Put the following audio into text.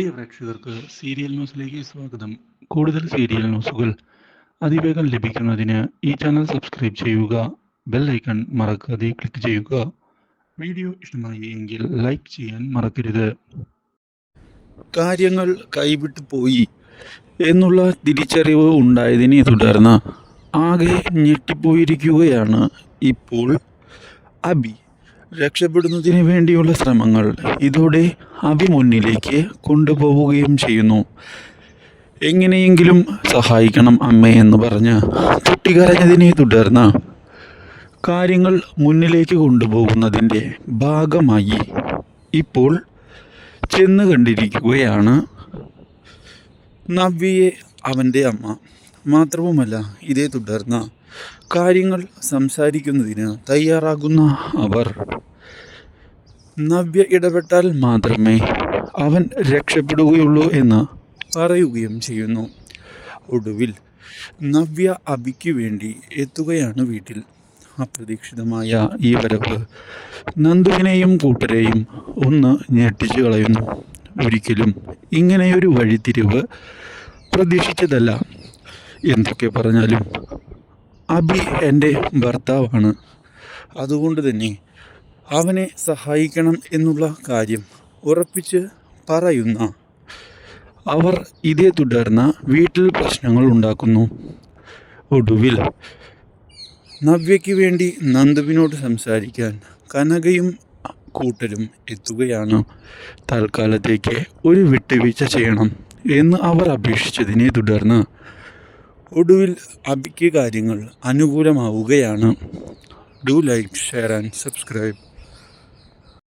പ്രിയ പ്രേക്ഷകർക്ക് സീരിയൽ ന്യൂസിലേക്ക് സ്വാഗതം. കൂടുതൽ സീരിയൽ ന്യൂസുകൾ അതിവേഗം ലഭിക്കുന്നതിന് ഈ ചാനൽ സബ്സ്ക്രൈബ് ചെയ്യുക ബെൽ ഐക്കൺ മറക്കാതെ ക്ലിക്ക് ചെയ്യുക. വീഡിയോ ഇഷ്ടമായി എങ്കിൽ ലൈക്ക് ചെയ്യാൻ മറക്കരുത്. കാര്യങ്ങൾ കൈവിട്ടു പോയി എന്നുള്ള തിരിച്ചറിവ് ഉണ്ടായതിനെ തുടർന്ന് ആകെ ഞെട്ടിപ്പോയിരിക്കുകയാണ് ഇപ്പോൾ അബി. രക്ഷപ്പെടുന്നതിന് വേണ്ടിയുള്ള ശ്രമങ്ങൾ ഇതോടെ അഭിമുന്നിലേക്ക് കൊണ്ടുപോവുകയും ചെയ്യുന്നു. എങ്ങനെയെങ്കിലും സഹായിക്കണം അമ്മേ എന്ന് പറഞ്ഞ് പൊട്ടിക്കരഞ്ഞതിനെ തുടർന്ന് കാര്യങ്ങൾ മുന്നിലേക്ക് കൊണ്ടുപോകുന്നതിന്റെ ഭാഗമായി ഇപ്പോൾ ചെന്ന് കണ്ടിരിക്കുകയാണ് നവ്യയെ അവന്റെ അമ്മ. മാത്രവുമല്ല ഇതേ തുടർന്ന് കാര്യങ്ങൾ സംസാരിക്കുന്നതിന് തയ്യാറാകുന്ന അവർ നവ്യ ഇടപെട്ടാൽ മാത്രമേ അവൻ രക്ഷപ്പെടുകയുള്ളൂ എന്ന് പറയുകയും ചെയ്യുന്നു. ഒടുവിൽ നവ്യ അബിക്ക് വേണ്ടി എത്തുകയാണ് വീട്ടിൽ. അപ്രതീക്ഷിതമായ ഈ വരവ് നന്ദുവിനെയും കൂട്ടരെയും ഒന്ന് ഞെട്ടിച്ചു കളയുന്നു. ഒരിക്കലും ഇങ്ങനെയൊരു വഴിത്തിരിവ് പ്രതീക്ഷിച്ചതല്ല. എന്തൊക്കെ പറഞ്ഞാലും അബി എന്റെ ഭർത്താവാണ്. അതുകൊണ്ട് തന്നെ അവനെ സഹായിക്കണം എന്നുള്ള കാര്യം ഉറപ്പിച്ച് പറയുന്ന അവർ ഇതേ തുടർന്ന് വീട്ടിൽ പ്രശ്നങ്ങൾ ഉണ്ടാക്കുന്നു. ഒടുവിൽ നവ്യയ്ക്ക് വേണ്ടി നന്ദുവിനോട് സംസാരിക്കാൻ കനകയും കൂട്ടരും എത്തുകയാണ്. തൽക്കാലത്തേക്ക് ഒരു വിട്ടുവീഴ്ച ചെയ്യണം എന്ന് അവർ അപേക്ഷിച്ചതിനെ തുടർന്ന് ഒടുവിൽ അബിക്ക് കാര്യങ്ങൾ അനുകൂലമാവുകയാണ്. Do like share and subscribe.